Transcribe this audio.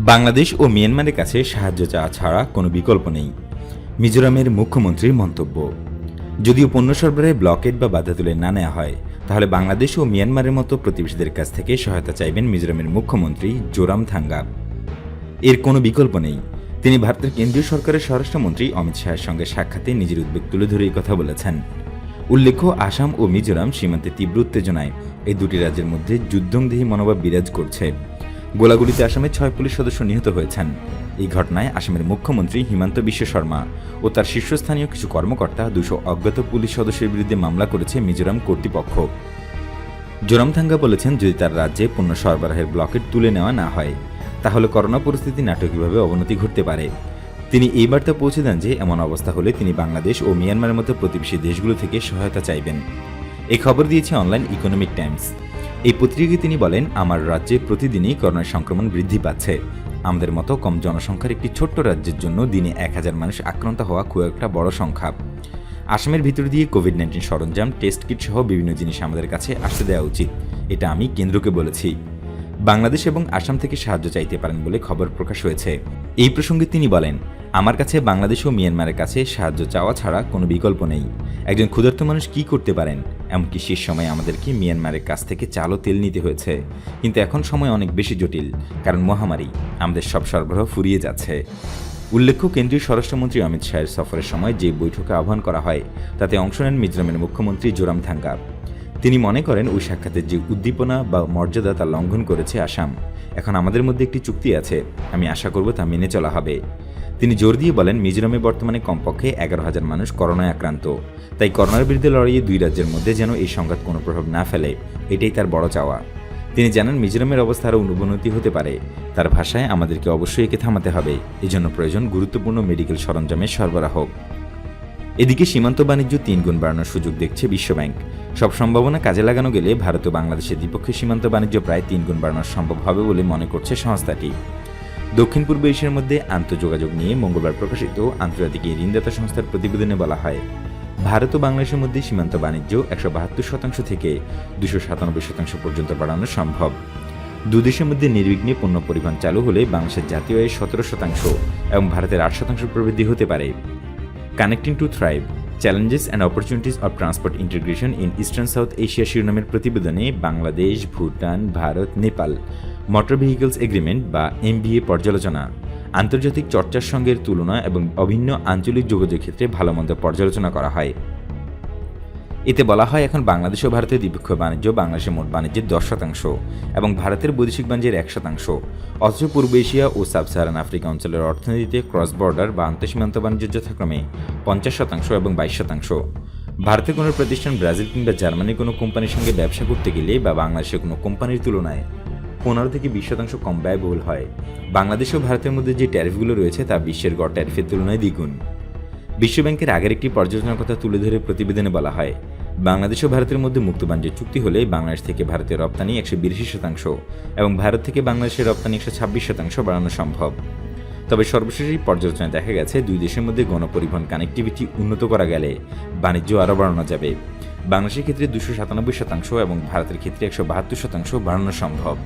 বাংলাদেশ ও মিয়ানমারের কাছে সাহায্য চাওয়া ছাড়া কোনো বিকল্প নেই। মিজোরামের মুখ্যমন্ত্রীর মন্তব্য। যদিও পণ্য সরবরাহে ব্লকেট বা বাধা তুলে না নেওয়া হয়, তাহলে বাংলাদেশ ও মিয়ানমারের মতো প্রতিবেশীদের কাছ থেকে সহায়তা চাইবেন মিজোরামের মুখ্যমন্ত্রী জোরাম থাঙ্গা। এর কোনো বিকল্প নেই। তিনি ভারতের কেন্দ্রীয় সরকারের স্বরাষ্ট্রমন্ত্রী অমিত শাহের সঙ্গে সাক্ষাতে নিজের উদ্বেগ তুলে ধরে এই কথা বলেছেন। উল্লেখ্য, আসাম ও মিজোরাম সীমান্তে তীব্র উত্তেজনায় এই দুটি রাজ্যের মধ্যে যুদ্ধংদেহী মনোভাব বিরাজ করছে। গোলাগুলিতে আসামের ছয় পুলিশ সদস্য নিহত হয়েছেন। এই ঘটনায় আসামের মুখ্যমন্ত্রী হিমন্ত বিশ্ব শর্মা ও তার শীর্ষস্থানীয় কিছু কর্মকর্তা দুশো অজ্ঞাত পুলিশ সদস্যের বিরুদ্ধে মামলা করেছে মিজোরাম কর্তৃপক্ষ। জোরামথাঙ্গা বলেছেন যদি তার রাজ্যে পণ্য সরবরাহের ব্লকেট তুলে নেওয়া না হয়, তাহলে করোনা পরিস্থিতি নাটকীয়ভাবে অবনতি ঘটতে পারে। তিনি এই বার্তা পৌঁছে দেন যে এমন অবস্থা হলে তিনি বাংলাদেশ ও মিয়ানমারের মতো প্রতিবেশী দেশগুলো থেকে সহায়তা চাইবেন। এই খবর দিয়েছে অনলাইন ইকোনমিক টাইমস। এই পত্রিকায় তিনি বলেন, আমার রাজ্যে প্রতিদিনই করোনার সংক্রমণ বৃদ্ধি পাচ্ছে। আমাদের মতো কম জনসংখ্যার একটি ছোট্ট রাজ্যের জন্য দিনে এক হাজার মানুষ আক্রান্ত হওয়া খুব একটা বড় সংখ্যা। আসামের ভিতর দিয়ে কোভিড নাইন্টিন সরঞ্জাম টেস্ট কিট সহ বিভিন্ন জিনিস আমাদের কাছে আসতে দেওয়া উচিত। এটা আমি কেন্দ্রকে বলেছি। বাংলাদেশ এবং আসাম থেকে সাহায্য চাইতে পারেন বলে খবর প্রকাশ হয়েছে। এই প্রসঙ্গে তিনি বলেন, আমার কাছে বাংলাদেশ ও মিয়ানমারের কাছে সাহায্য চাওয়া ছাড়া কোনো বিকল্প নেই। একজন ক্ষুধার্ত মানুষ কি করতে পারেন? এমনকি সে সময় আমাদেরকে মিয়ানমারের কাছ থেকে চালও তেল নিতে হয়েছে। কিন্তু এখন সময় অনেক বেশি জটিল, কারণ মহামারী আমাদের সব সরবরাহ ফুরিয়ে যাচ্ছে। উল্লেখ্য, কেন্দ্রীয় স্বরাষ্ট্রমন্ত্রী অমিত শাহের সফরের সময় যে বৈঠকে আহ্বান করা হয়, তাতে অংশ নেন মিজোরামের মুখ্যমন্ত্রী জোরাম থাঙ্গা তিনি মনে করেন ওই সাক্ষাতের যে উদ্দীপনা বা মর্যাদা তা লঙ্ঘন করেছে আসাম, এখন আমাদের মধ্যে একটি চুক্তি আছে, আমি আশা করব তা মেনে চলা হবে। তিনি জোর দিয়ে বলেন, মিজোরামে বর্তমানে কমপক্ষে এগারো হাজার মানুষ করোনায় আক্রান্ত। তাই করোনার বিরুদ্ধে লড়াইয়ে দুই রাজ্যের মধ্যে যেন এই সংঘাত কোনো প্রভাব না ফেলে, এটাই তার বড় চাওয়া। তিনি জানান, মিজোরামের অবস্থা আরও উন্নতি হতে পারে। তার ভাষায় আমাদেরকে অবশ্যই একে থামাতে হবে। এজন্য প্রয়োজন গুরুত্বপূর্ণ মেডিকেল সরঞ্জামের সরবরাহ। এদিকে সীমান্ত বাণিজ্য তিন গুণ বাড়ানোর সুযোগ দেখছে বিশ্বব্যাংক। সব সম্ভাবনা কাজে লাগানো গেলে ভারত ও বাংলাদেশের দ্বিপক্ষীয় সীমান্ত বাণিজ্য প্রায় তিন গুণ বাড়ানো সম্ভব হবে বলে মনে করছে সংস্থাটি। দক্ষিণ পূর্ব এশিয়ার মধ্যে আন্তঃযোগাযোগ নিয়ে মঙ্গলবার প্রকাশিত আন্তর্জাতিক ঋণদাতা সংস্থার প্রতিবেদনে বলা হয়, ভারত ও বাংলাদেশের মধ্যে সীমান্ত বাণিজ্য একশো বাহাত্তর শতাংশ থেকে দুশো সাতানব্বই শতাংশ পর্যন্ত বাড়ানো সম্ভব। দুদেশের মধ্যে নির্বিঘ্নে পণ্য পরিবহন চালু হলে বাংলাদেশের জাতীয় আয়ের সতেরো শতাংশ এবং ভারতের আট শতাংশ প্রবৃদ্ধি হতে পারে। Connecting to thrive challenges and opportunities of transport integration in eastern South Asia শিরোনামের প্রতিবেদনে Bangladesh Bhutan Bharat Nepal motor vehicles agreement বা এমবিএ পর্যালোচনা, আন্তর্জাতিক চর্চার সঙ্গে তুলনা এবং অভিন্ন আঞ্চলিক যোগাযোগ ক্ষেত্রে ভালো মন্দ পর্যালোচনা করা হয়। এতে বলা হয় এখন বাংলাদেশ ও ভারতের দ্বিপক্ষীয় বাণিজ্য বাংলাদেশের মোট বাণিজ্যের দশ শতাংশ এবং ভারতের বৈদেশিক বাণিজ্যের এক শতাংশ। অথচ পূর্ব এশিয়া ও সাব সাহারান আফ্রিকা অঞ্চলের অর্থনীতিতে ক্রস বর্ডার বা আন্তঃসীমান্ত বাণিজ্য যথাক্রমে পঞ্চাশ শতাংশ এবং বাইশ শতাংশ। ভারতের কোনো প্রতিষ্ঠান ব্রাজিল কিংবা জার্মানির কোনো কোম্পানির সঙ্গে ব্যবসা করতে গেলে বা বাংলাদেশের কোনো কোম্পানির তুলনায় পনেরো থেকে বিশ শতাংশ কম ব্যয়বহুল হয়। বাংলাদেশ ও ভারতের মধ্যে যে ট্যারিফগুলো রয়েছে তা বিশ্বের গড় ট্যারিফের তুলনায় দ্বিগুণ। বিশ্বব্যাংকের আগের একটি পর্যালোচনার কথা তুলে ধরে প্রতিবেদনে বলা হয়, বাংলাদেশ ও ভারতের মধ্যে মুক্ত বাণিজ্য চুক্তি হলে বাংলাদেশ থেকে ভারতের রপ্তানি একশো বিরাশি শতাংশ এবং ভারত থেকে বাংলাদেশের রপ্তানি একশো ছাব্বিশ শতাংশ বাড়ানো সম্ভব। তবে সর্বশেষ এই পর্যালোচনায় দেখা গেছে, দুই দেশের মধ্যে গণপরিবহন কানেক্টিভিটি উন্নত করা গেলে বাণিজ্য আরও বাড়ানো যাবে। বাংলাদেশের ক্ষেত্রে দুশো সাতানব্বই শতাংশ এবং ভারতের ক্ষেত্রে একশো বাহাত্তর শতাংশ বাড়ানো সম্ভব।